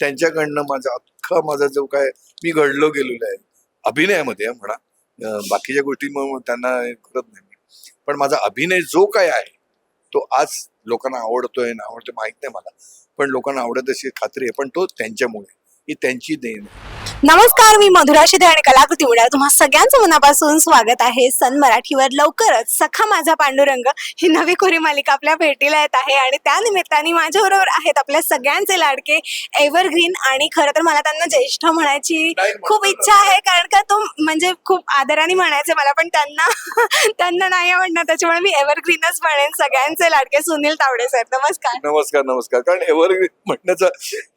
त्यांच्याकडनं माझा अख्खा माझा जो काय मी घडलो गेलेलो आहे अभिनयामध्ये म्हणा. बाकीच्या गोष्टी मग त्यांना करत नाही पण माझा अभिनय जो काय आहे तो आज लोकांना आवडतोय ना आवडतोय माहीत नाही मला. पण लोकांना आवडत अशी खात्री आहे पण तो त्यांच्यामुळे. ही त्यांची देण. नमस्कार मी मधुरा शिदे आणि कलाकृती उड्या तुम्हा सगळ्यांचं मनापासून स्वागत आहे सन मराठीवर. लवकरच सखा माझा पांडुरंग ही नवी कोरी मालिका आपल्या भेटीला येत आहे आणि त्या निमित्ताने माझ्याबरोबर आहेत आपल्या सगळ्यांचे लाडके एव्हरग्रीन आणि खरं तर मला त्यांना ज्येष्ठ म्हणायची खूप इच्छा आहे कारण का तो म्हणजे खूप आदराने म्हणायचे मला पण त्यांना त्यांना नाही आवडणार. त्याच्यामुळे मी एव्हरग्रीनच म्हणेन. सगळ्यांचे लाडके सुनील तावडे सर नमस्कार. नमस्कार नमस्कार. कारण एव्हर म्हणण्याचा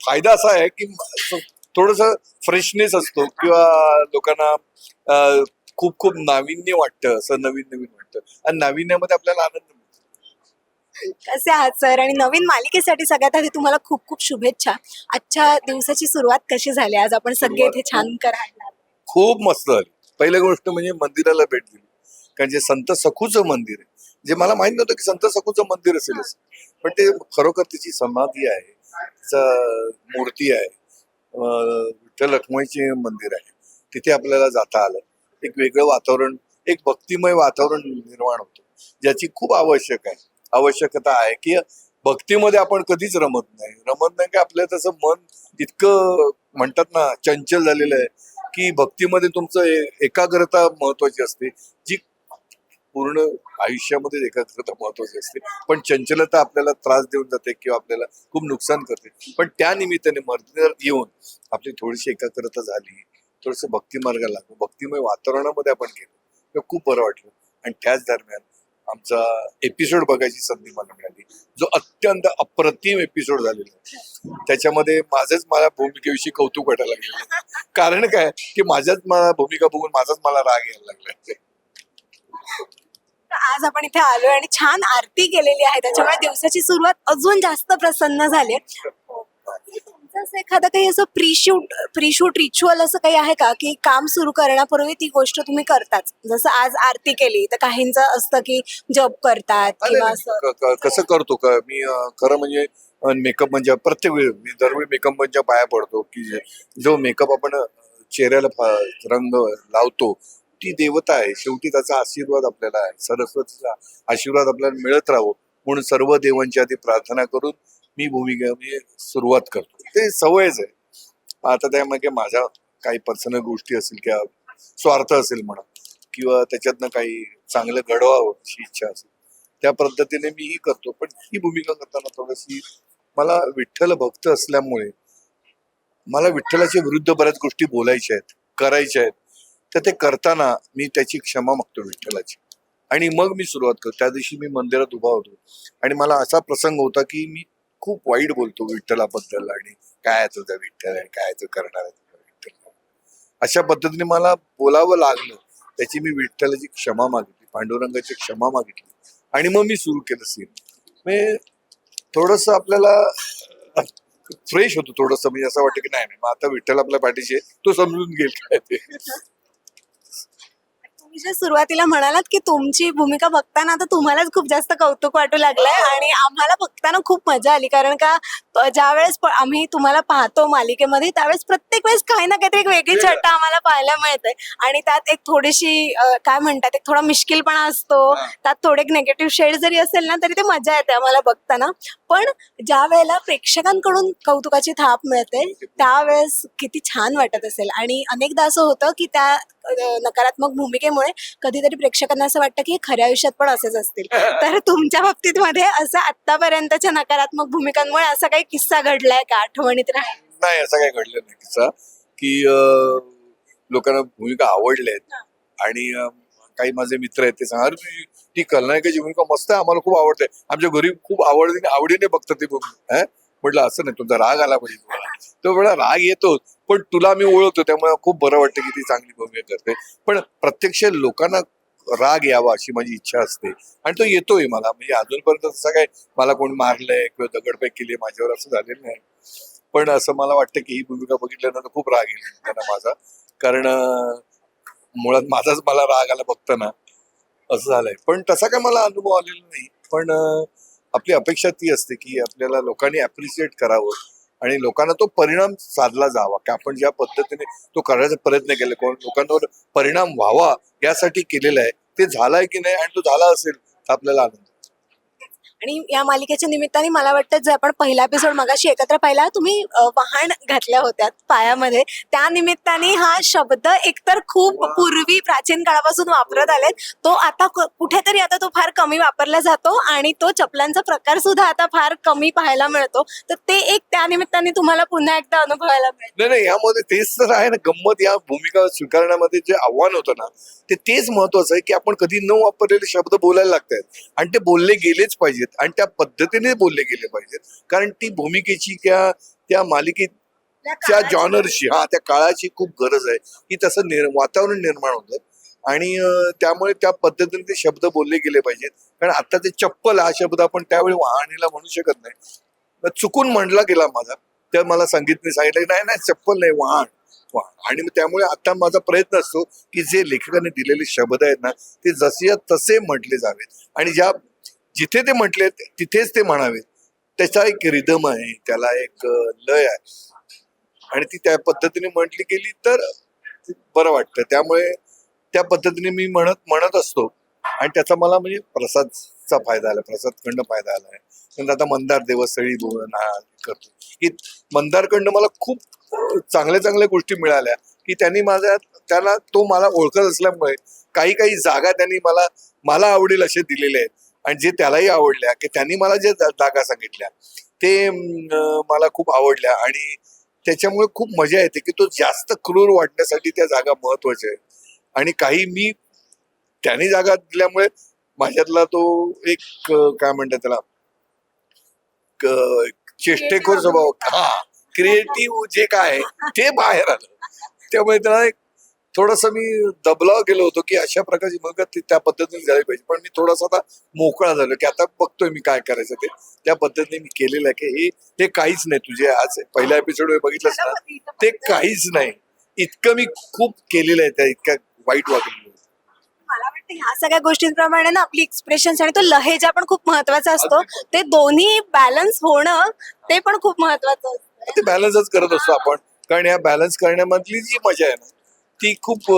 फायदा असा आहे की थोडस फ्रेशनेस असतो किंवा लोकांना खूप खूप नाविन्य वाटतं असं नवीन नवीन वाटतं. आणि नाविन्यामध्ये आपल्याला आनंद मिळतो. कसे आहात सर? आणि नवीन मालिकेसाठी सगळ्यात आधी तुम्हाला खूप खूप शुभेच्छा. आजच्या दिवसाची सुरुवात कशी झाली? आज आपण सगळे इथे छान करायला खूप मस्त झाली. पहिली गोष्ट म्हणजे मंदिराला भेट दिली. कारण जे संत सखूचं मंदिर आहे जे मला माहीत नव्हतं की संत सखूचं मंदिर असेल असं. पण ते खरोखर तिची समाधी आहे तिचं मूर्ती आहे. विठ्ठल रखमाईचे मंदिर आहे. तिथे आपल्याला जाता आलं. एक वेगळं वातावरण एक भक्तिमय वातावरण निर्माण होतं. ज्याची खूप आवश्यक आहे. आवश्यकता आहे की भक्तीमध्ये आपण कधीच रमत नाही. रमत नाही की आपलं तसं मन इतकं म्हणतात ना चंचल झालेलं आहे की भक्तीमध्ये तुमचं ए- एकाग्रता महत्वाची असते. जी पूर्ण आयुष्यामध्ये एकाग्रता महत्वाची असते. पण चंचलता आपल्याला त्रास देऊन जाते किंवा आपल्याला खूप नुकसान करते. पण त्या निमित्ताने मर्यादेवर येऊन आपली थोडीशी एकाग्रता झाली थोडस भक्ती मार्गाला भक्तिमय वातावरणामध्ये आपण गेलो. तेव्हा खूप बरं वाटलं. आणि त्याच दरम्यान आमचा एपिसोड बघायची संधी मला मिळाली. जो अत्यंत अप्रतिम एपिसोड झालेला. आहे त्याच्यामध्ये माझंच मला भूमिकेविषयी कौतुक वाटायला लागलेलं. कारण काय? की माझ्याच मला भूमिका बघून माझाच मला राग यायला लागला. आज आपण इथे आलोय आणि छान आरती केलेली आहे. त्याच्यामुळे दिवसाची सुरुवात अजून जास्त प्रसन्न झाली तुमचं असं एखादं काही असं pre shoot pre shoot ritual असं काही आहे का? की काम सुरू करण्यापूर्वी ती गोष्ट तुम्ही करताच. जसं आज आरती केली तर काहींचं असतं की जप करतात किंवा असं कसं करतो का? मी खरं म्हणजे मेकअप म्हणजे प्रत्येक वेळी मी दरवेळी मेकअप म्हणजे पाया पडतो की जे- मेकअप आपण चेहऱ्याला रंग लावतो ती देवता आहे. शेवटी त्याचा आशीर्वाद आपल्याला आहे. सरस्वतीचा आशीर्वाद आपल्याला मिळत राहावं. म्हणून सर्व देवांची आधी प्रार्थना करून मी भूमिका मी सुरुवात करतो. ते सवयच आहे. आता त्यामागे माझ्या काही पर्सनल गोष्टी असतील किंवा स्वार्थ असेल म्हणा किंवा त्याच्यातनं काही चांगलं घडवावं अशी इच्छा असेल त्या पद्धतीने मी ही करतो. पण ही भूमिका करताना थोडीशी मला विठ्ठल भक्त असल्यामुळे मला विठ्ठलाच्या विरुद्ध बऱ्याच गोष्टी बोलायच्या आहेत करायच्या आहेत. तर ते करताना मी त्याची क्षमा मागतो विठ्ठलाची. आणि मग मी सुरुवात करतो. त्या दिवशी मी मंदिरात उभा होतो. आणि मला असा प्रसंग होता की मी खूप वाईट बोलतो विठ्ठलाबद्दल आणि काय तुझा विठ्ठल आणि काय तू करणार विठ्ठल? अशा पद्धतीने मला बोलावं लागलं. त्याची मी विठ्ठलाची क्षमा मागितली पांडुरंगाची क्षमा मागितली. आणि मग मी सुरू केलं सीन मी थोडस आपल्याला फ्रेश होतो थोडस. म्हणजे असं वाटतं की नाही नाही मग आता विठ्ठल आपल्या पाठीशी तो समजून घेईल काय ते. तुम्ही जे सुरुवातीला म्हणालात की तुमची भूमिका बघताना आता तुम्हालाच खूप जास्त कौतुक वाटू लागलंय आणि आम्हाला बघताना खूप मजा आली. कारण का ज्यावेळेस प- आम्ही तुम्हाला पाहतो मालिकेमध्ये त्यावेळेस प्रत्येक वेळेस काही ना काहीतरी एक वेगळी छटा आम्हाला पाहायला मिळते आणि त्यात एक थोडीशी काय म्हणतात एक थोडा मिश्किलपणा असतो. हा. त्यात थोडे नेगेटिव्ह शेड जरी असेल ना तरी ते मजा येते आम्हाला बघताना. पण ज्या वेळेला प्रेक्षकांकडून कौतुकाची थाप मिळते त्यावेळेस किती छान वाटत असेल. आणि अनेकदा असं होतं की त्या नकारात्मक भूमिकेमुळे कधीतरी प्रेक्षकांना असं वाटतं की खऱ्या आयुष्यात पण असेच असतील. तर तुमच्या बाबतीत मध्ये असं आतापर्यंतच्या नकारात्मक भूमिकांमुळे असा काही किस्सा घडलाय का? आठवणीत नाही असं काही घडलं नाही किस्सा. की लोकांना भूमिका आवडल्या आहेत आणि काही माझे मित्र आहेत ते सांगा अरे तुझी ती खलनायकाची भूमिका मस्त आहे आम्हाला खूप आवडते. आमच्या घरी खूप आवडीने आवडीने बघतात ती भूमिका. म्हटलं असं नाही तुमचा राग आला पाहिजे तुम्हाला. तो वेळा राग येतो पण तुला मी ओळखतो त्यामुळे खूप बरं वाटतं की ती चांगली भूमिका करते. पण प्रत्यक्ष लोकांना राग यावा अशी माझी इच्छा असते. आणि तो येतोय मला. म्हणजे अजूनपर्यंत तसं काय मला कोणी मारलंय किंवा दगडफेक केली माझ्यावर असं झालेलं नाही. पण असं मला वाटतं की ही भूमिका बघितल्यानंतर खूप राग येईल त्यांना माझा. कारण मुळात माझाच मला राग आला बघताना. असं झालंय. पण तसा काय मला अनुभव आलेला नाही. पण आपली अपेक्षा ती असते की आपल्याला लोकांनी अप्रिशिएट करावं आणि लोकांना तो परिणाम साधला जावा. की आपण ज्या पद्धतीने तो करण्याचा प्रयत्न केला कोण लोकांवर परिणाम व्हावा यासाठी केलेला आहे. ते झालाय की नाही आणि तो झाला असेल तर आपल्याला आनंद. आणि या मालिकेच्या निमित्ताने मला वाटतं जे आपण पहिला एपिसोड मगाशी एकत्र पाहिला तुम्ही वाहन घातल्या होत्या पायामध्ये. त्या निमित्ताने हा शब्द एकतर खूप पूर्वी प्राचीन काळापासून वापरत आलेत. तो आता कुठेतरी आता तो फार कमी वापरला जातो आणि तो चपलांचा प्रकार सुद्धा आता फार कमी पाहायला मिळतो. तर ते एक त्या निमित्ताने तुम्हाला पुन्हा एकदा अनुभवायला मिळेल. नाही नाही यामध्ये तेच तर आहे ना गंमत या भूमिका स्वीकारण्यामध्ये जे आव्हान होतं ना ते तेच महत्वाचं आहे की आपण कधी न वापरलेले शब्द बोलायला लागतात आणि ते बोलले गेलेच पाहिजेत. आणि त्या पद्धतीने बोलले गेले पाहिजेत. कारण ती भूमिकेची त्या त्या मालिकेच्या जॉनरची हा त्या काळाची खूप गरज आहे. की तसं निर वातावरण निर्माण होतं. आणि त्यामुळे त्या पद्धतीने ते शब्द बोलले गेले पाहिजेत. कारण आता ते चप्पल हा शब्द आपण त्यावेळी वाहणीला म्हणू शकत नाही. चुकून म्हणला गेला माझा. तर मला संगीतने सांगितलं नाही नाही चप्पल नाही वाहन वाहन. आणि त्यामुळे आता माझा प्रयत्न असतो की जे लेखकाने दिलेले शब्द आहेत ना ते जसे तसे म्हटले जावेत. आणि ज्या जिथे ते म्हटले तिथेच ते म्हणावेत त्याचा एक रिदम आहे त्याला एक लय आहे. आणि ती त्या पद्धतीने म्हटली गेली तर बरं वाटतं. त्यामुळे त्या पद्धतीने मी म्हणत म्हणत असतो. आणि त्याचा मला म्हणजे प्रसादचा फायदा आला प्रसाद खंड फायदा आला आहे. नंतर आता मंदार देवस्थळी करतो. की मंदारखंड मला खूप चांगल्या चांगल्या गोष्टी मिळाल्या की त्यांनी माझ्या त्याला तो मला ओळखत असल्यामुळे काही काही जागा त्यांनी मला मला आवडेल असे दिलेले आहेत. आणि जे त्यालाही आवडल्या की त्यांनी मला जे जागा सांगितल्या ते मला खूप आवडल्या. आणि त्याच्यामुळे खूप मजा येते की तो जास्त क्रूर वाटण्यासाठी त्या जागा महत्त्वाच्या आहेत आणि काही मी त्यांनी जागा दिल्यामुळे माझ्यातला तो एक काय म्हणतात त्याला चेष्टेखोर स्वभाव हा क्रिएटिव्ह जे काय आहे ते बाहेर आलं. त्यामुळे त्याला एक थोडस मी दबलाव गेलो होतो की अशा प्रकारची मग ती त्या पद्धतीने झाली पाहिजे. पण मी थोडासा आता मोकळा झालो की आता बघतोय मी काय करायचं ते. त्या पद्धतीने मी केलेलं आहे की हे काहीच नाही. तुझे आज पहिल्या एपिसोड बघितलंस ना ते काहीच नाही. इतकं मी खूप केलेलं आहे त्या इतक्या वाईट वागलेलं मला वाटतं ह्या सगळ्या गोष्टींप्रमाणे ना आपली एक्सप्रेशन आणि तो लहेजा पण खूप महत्त्वाचा असतो. ते दोन्ही बॅलन्स होणं ते पण खूप महत्वाचं असतं. ते बॅलन्सच करत असतो आपण. कारण या बॅलन्स करण्यामधली जी मजा आहे ना ती खूप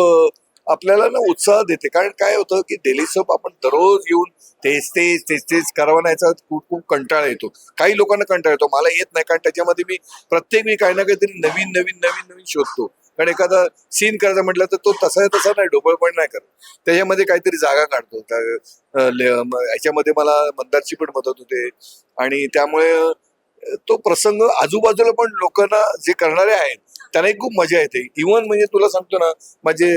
आपल्याला ना उत्साह देते. कारण काय होतं की डेली सोप आपण दररोज येऊन तेच तेच तेच तेच करवण्याचा खूप खूप कंटाळा येतो. काही लोकांना कंटाळा येतो. मला येत नाही कारण त्याच्यामध्ये मी प्रत्येक मी काही ना काहीतरी नवीन नवीन नवीन नवीन शोधतो. कारण एखादा सीन करायचा म्हटलं तर तो तसा तसा नाही. डोबळपण नाही करत. त्याच्यामध्ये काहीतरी जागा काढतो. याच्यामध्ये मला मंदारची पण मदत होते. आणि त्यामुळे तो प्रसंग आजूबाजूला पण लोकांना जे करणारे आहेत त्यांनाही खूप मजा येते. इव्हन म्हणजे तुला सांगतो ना माझे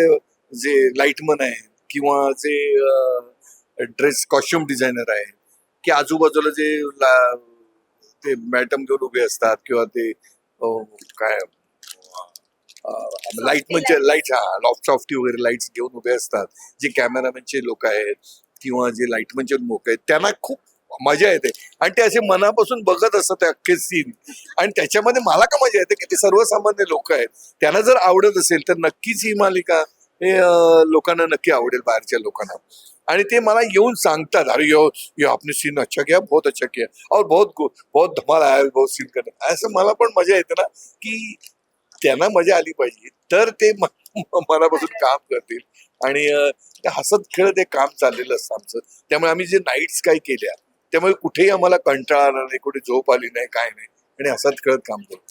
जे लाईटमन आहे किंवा जे ड्रेस कॉस्ट्युम डिझायनर आहे की आजूबाजूला जे ला- ते मॅटम घेऊन उभे असतात किंवा ते काय लाइट म्हणजे लाइट हा लॉफ्ट सॉफ्टी वगैरे लाईट्स घेऊन उभे असतात. जे कॅमेरामॅनचे लोक आहेत किंवा जे लाईटमनचे लोक आहेत त्यांना खूप मजा येते. आणि ते असे मनापासून बघत असतात अख्खे सीन आणि त्याच्यामध्ये मला का मजा येते की ते सर्वसामान्य लोक आहेत. त्यांना जर आवडत असेल तर नक्कीच ही मालिका हे लोकांना नक्की आवडेल बाहेरच्या लोकांना. आणि ते मला येऊन सांगतात अरे यो यो आपने सीन अच्छा किया बहुत अच्छा किया. और बहुत गो- बहुत धमाल आया बहुत सीन करने. असं मला पण मजा येते ना की त्यांना मजा आली पाहिजे. तर ते मनापासून काम करतील. आणि ते हसत खेळत एक काम चाललेलं असतं आमचं. त्यामुळे आम्ही जे नाईट्स काही केल्या त्यामुळे कुठेही आम्हाला कंटाळा आला नाही कुठे झोप आली नाही काय नाही. आणि हसत खेळत काम करतो.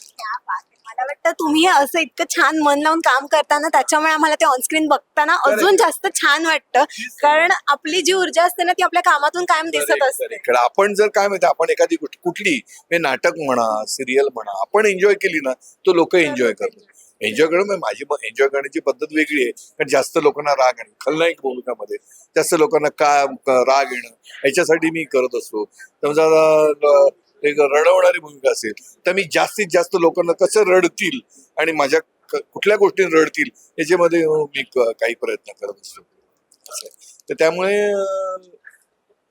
मला वाटतं तुम्ही असं इतकं छान मन लावून काम करताना त्याच्यामुळे आम्हाला ते ऑनस्क्रीन बघताना अजून जास्त छान वाटतं. कारण आपली जी ऊर्जा असते ना ती आपल्या कामातून कायम दिसत असते. कारण आपण जर काय माहिती आपण एखादी गोष्ट कुठली हे नाटक म्हणा सिरियल म्हणा आपण एन्जॉय केली ना तो लोक एन्जॉय करतात. एन्जॉय करणं म्हणजे माझी एन्जॉय करण्याची पद्धत वेगळी आहे. कारण जास्त लोकांना राग येणं खलनायक भूमिकामध्ये. जास्त लोकांना का राग येणं याच्यासाठी मी करत असतो. समजा एक रडवणारी भूमिका असेल तर मी जास्तीत जास्त लोकांना कसं रडतील आणि माझ्या कुठल्या गोष्टी रडतील याच्यामध्ये मी काही प्रयत्न करत असतो. तर त्यामुळे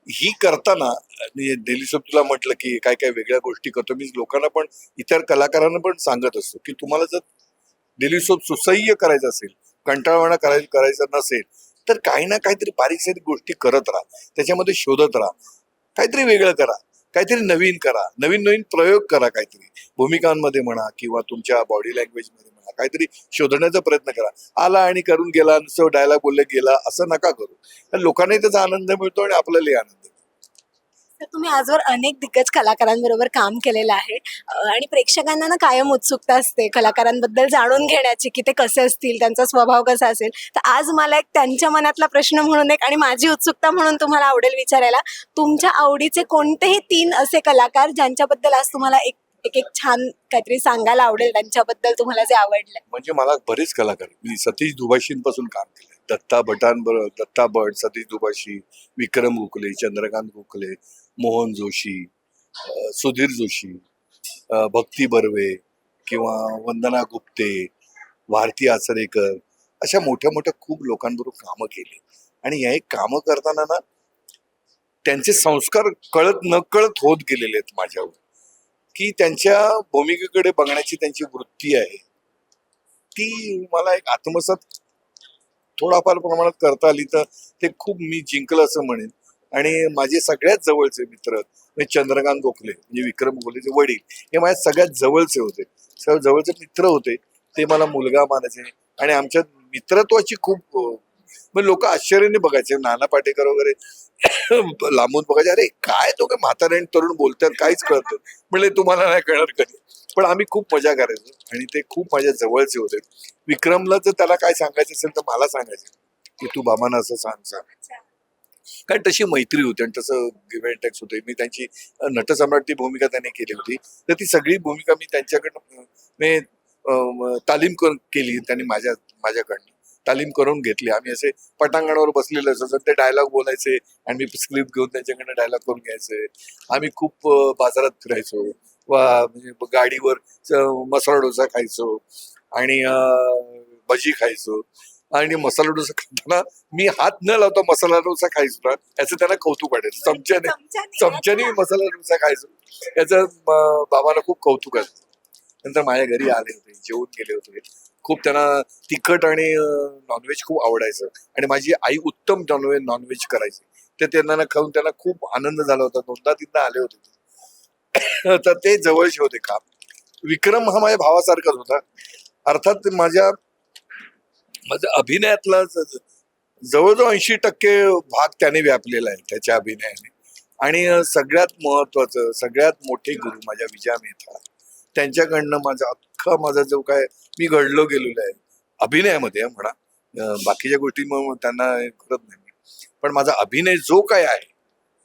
ही करताना दिल्ली सोप तुला म्हटलं की काय काय वेगळ्या गोष्टी करतो. मी लोकांना पण इतर कलाकारांना पण सांगत असतो की तुम्हाला जर दिलीसोब सुसह्य करायचं असेल कंटाळवाणा करायचं करायचं नसेल तर काही ना काहीतरी बारीक सारीक गोष्टी करत राहा. त्याच्यामध्ये शोधत राहा. काहीतरी वेगळं करा. काहीतरी नवीन करा. नवीन नवीन प्रयोग करा काहीतरी. भूमिकांमध्ये म्हणा किंवा तुमच्या बॉडी लँग्वेजमध्ये म्हणा काहीतरी शोधण्याचा प्रयत्न करा. आला आणि करून गेला नुसतं डायलॉग बोलले गेला असं नका करू. लोकांनाही त्याचा आनंद मिळतो आणि आपल्यालाही आनंद मिळतो. तर तुम्ही आजवर अनेक दिग्गज कलाकारांबरोबर काम केलेलं आहे. आणि प्रेक्षकांना ना कायम उत्सुकता असते कलाकारांबद्दल जाणून घेण्याची की ते कसे असतील त्यांचा स्वभाव कसा असेल. तर आज मला एक त्यांच्या मनातला प्रश्न म्हणून एक आणि माझी उत्सुकता म्हणून तुम्हाला आवडेल विचारायला. तुमच्या आवडीचे कोणतेही तीन असे कलाकार ज्यांच्याबद्दल आज तुम्हाला एक एक एक छान काहीतरी सांगायला आवडेल त्यांच्याबद्दल तुम्हाला जे आवडलं. म्हणजे मला बरेच कलाकार मी सतीश दुभाषींपासून काम केलं दत्ता भटांबरोबर दत्ता भट सतीश दुभाषी विक्रम गोखले चंद्रकांत गोखले मोहन जोशी सुधीर जोशी भक्ती बर्वे किंवा वंदना गुप्ते भारती आचरेकर अशा मोठ्या मोठ्या खूप लोकांबरोबर कामं केली. आणि हे कामं करताना ना त्यांचे संस्कार कळत न कळत होत गेलेले आहेत माझ्यावर. की त्यांच्या भूमिकेकडे बघण्याची त्यांची वृत्ती आहे. ती मला एक आत्मसात थोडाफार प्रमाणात करता आली तर ते खूप मी जिंकलं असं म्हणेन. आणि माझे सगळ्यात जवळचे मित्र चंद्रकांत गोखले म्हणजे विक्रम गोखलेचे वडील हे माझ्या सगळ्यात जवळचे होते. सगळ्यात जवळचे मित्र होते. ते मला मुलगा मानायचे. आणि आमच्या मित्रत्वाची खूप मग म्हणजे लोक आश्चर्याने बघायचे. नाना पाटेकर वगैरे लांबून बघायचे. अरे काय तो काय म्हातारे तरुण बोलतात काहीच कळत म्हणजे तुम्हाला नाही कळणार कधी. पण आम्ही खूप मजा करायचो आणि ते खूप माझ्या जवळचे होते. विक्रमला जर त्याला काय सांगायचं असेल तर मला सांगायचं. की तू बाबांना असं सांग सांग. कारण तशी मैत्री होती आणि तसं गिव्ह अँड टेक्स होते. मी त्यांची नटसम्राट ती भूमिका त्यांनी केली होती. तर ती सगळी भूमिका मी त्यांच्याकडनं मी तालीम कर- केली त्यांनी माझ्या माझ्याकडनं. तालीम करून घेतली. आम्ही असे पटांगणावर बसलेले असायचो ते डायलॉग बोलायचे आणि मी स्क्रिप्ट घेऊन त्यांच्याकडनं डायलॉग करून घ्यायचे. आम्ही खूप बाजारात फिरायचो. गाडीवर च- मसाला डोसा खायचो आणि भजी खायचो. आणि मसाला डोसा खाताना मी हात न लावता मसाला डोसा खायचो. ना याचं त्यांना कौतुक वाटेल. चमच्याने चमच्याने मी मसाला डोसा खायचो. याचं बाबाला खूप कौतुक असतं नंतर माझ्या घरी आले होते जेवून गेले होते. खूप त्यांना तिखट आणि नॉनव्हेज खूप आवडायचं. आणि माझी आई उत्तम नॉनव्हेज नॉनव्हेज करायची. ते त्यांना खाऊन त्यांना खूप आनंद झाला होता. दोनदा तीनदा आले होते ते. तर ते जवळचे होते काम विक्रम हा माझ्या भावासारखाच होता. अर्थात माझ्या माझ्या अभिनयातला जवळजवळ ऐंशी टक्के भाग त्याने व्यापलेला आहे त्याच्या अभिनयाने. आणि सगळ्यात महत्वाचं सगळ्यात मोठे गुरु माझ्या विजया मेहता. त्यांच्याकडनं माझा अख्खा माझा जो काय मी घडलो गेलेलो आहे अभिनयामध्ये म्हणा. बाकीच्या गोष्टी मग त्यांना करत नाही पण माझा अभिनय जो काय आहे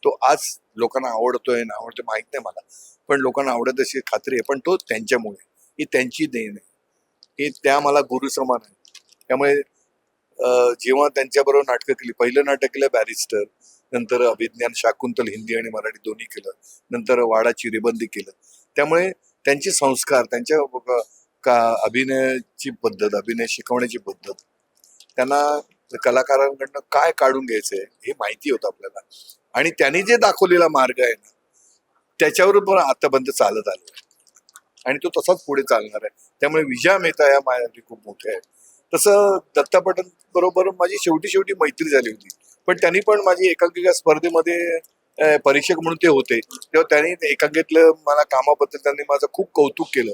तो आज लोकांना आवडतोय ना आवडतोय माहीत नाही मला. पण लोकांना आवडत अशी खात्री आहे. पण तो त्यांच्यामुळे ही त्यांची देण आहे. ही त्या मला गुरु समान आहे त्यामुळे जेव्हा त्यांच्याबरोबर नाटकं केली पहिलं नाटक केलं बॅरिस्टर नंतर अभिज्ञान शाकुंतल हिंदी आणि मराठी दोन्ही केलं नंतर वाडा चिरेबंदी केलं. त्यामुळे त्यांचे संस्कार त्यांच्या का अभिनयाची पद्धत अभिनय शिकवण्याची पद्धत त्यांना कलाकारांकडनं काय काढून घ्यायचंय हे माहिती होतं आपल्याला. आणि त्यांनी जे दाखवलेला मार्ग आहे ना त्याच्यावर पण आतापर्यंत चालत आले आणि तो तसाच पुढे चालणार आहे. त्यामुळे विजया मेहता या माझ्यासाठी खूप मोठ्या आहेत. तसं दत्ता पटन बरोबर माझी शेवटी शेवटी मैत्री झाली होती. पण त्यांनी पण माझी एकांकिका स्पर्धेमध्ये परीक्षक म्हणून ते होते. तेव्हा त्यांनी एकांकितलं मला कामाबद्दल त्यांनी माझं खूप कौतुक केलं.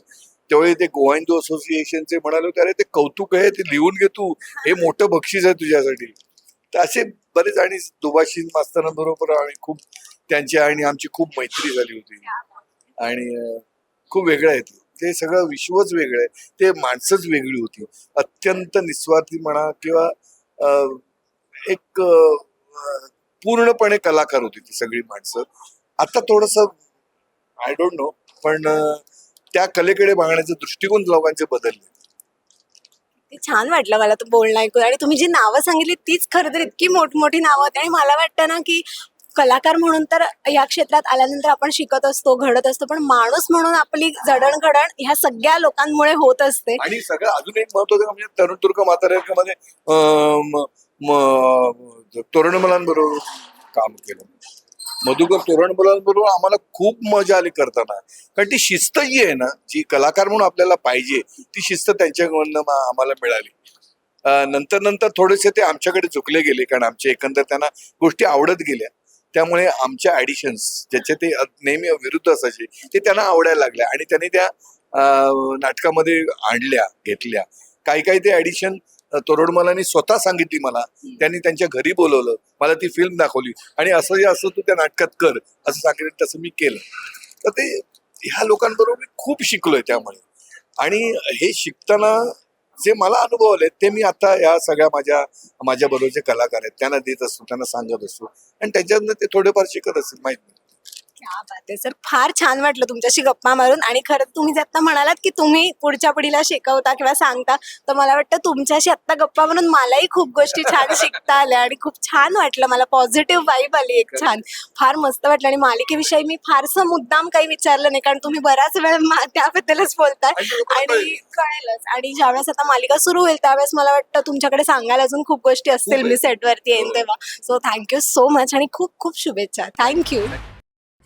त्यावेळी ते गोवा हिंदू असोसिएशनचे म्हणाले होते अरे ते कौतुक आहे ते लिहून घे तू. हे मोठं बक्षीस आहे तुझ्यासाठी. तर असे बरेच आणि दुभाषी मास्तरांबरोबर आणि खूप त्यांची आणि आमची खूप मैत्री झाली होती. आणि खूप वेगळं आहे ते. सगळं विश्वच वेगळं आहे. ते माणसंच वेगळी होती. अत्यंत निस्वार्थी म्हणा किंवा एक पूर्णपणे कलाकार होती ती सगळी माणसं. आता थोडस आय डोंट नो पण त्या कलेकडे बघण्याचे दृष्टिकोन लोकांचे बदलले. ते छान वाटलं मला तो बोलणं ऐकून. आणि तुम्ही जी नावं सांगितली तीच खरं तर इतकी मोठमोठी नावं होती. आणि मला वाटतं ना की कलाकार म्हणून तर या क्षेत्रात आल्यानंतर आपण शिकत असतो घडत असतो पण माणूस म्हणून आपली जडणघडण ह्या सगळ्या लोकांमुळे होत असते. आणि सगळं अजून एक महत्वाचं म्हणजे तरुण तुर्क म्हाताऱ्यामध्ये तोरणमलांबरोबर काम केलं. मधुकर बरोबर आम्हाला खूप मजा आली करताना. कारण ती शिस्त जी आहे ना जी कलाकार म्हणून आपल्याला पाहिजे ती शिस्त त्यांच्याकडनं आम्हाला मिळाली. नंतर नंतर थोडेसे ते आमच्याकडे झुकले गेले कारण आमचे एकंदर त्यांना गोष्टी आवडत गेल्या. त्यामुळे आमच्या ॲडिशन्स ज्याचे ते नेहमी विरुद्ध असायचे ते त्यांना आवडायला लागल्या. आणि त्यांनी त्या नाटकामध्ये आणल्या घेतल्या. काही काही ते ॲडिशन तोरडमलांनी स्वतः सांगितली मला. त्यांनी त्यांच्या घरी बोलवलं. मला ती फिल्म दाखवली. आणि असं असं तू त्या नाटकात कर असं सांगितलं तसं मी केलं. तर ते ह्या लोकांबरोबर मी खूप शिकलोय त्यामुळे. आणि हे शिकताना जे मला अनुभव आले ते मी आता या सगळ्या माझ्या माझ्या बरोबरचे कलाकार आहेत त्यांना देत असतो त्यांना सांगत असतो. आणि त्याच्यातनं ते थोडेफार शिकत असतील माहीत नाही. सर फार छान वाटलं तुमच्याशी गप्पा मारून आणि खरंच तुम्ही जे आता म्हणालात की तुम्ही पुढच्या पिढीला शिकवता किंवा सांगता तर मला वाटतं तुमच्याशी आता गप्पा मारून मलाही खूप गोष्टी छान शिकता आल्या आणि खूप छान वाटलं. मला पॉझिटिव्ह वाईब आली एक छान. फार मस्त वाटलं आणि मालिकेविषयी मी फारसं मुद्दाम काही विचारलं नाही कारण तुम्ही बराच वेळ त्याबद्दलच बोलताय आणि कळेलच. आणि ज्यावेळेस आता मालिका सुरू होईल त्यावेळेस मला वाटतं तुमच्याकडे सांगायला अजून खूप गोष्टी असतील. मी सेटवरती येईन तेव्हा. सो थँक्यू सो मच आणि खूप खूप शुभेच्छा. थँक्यू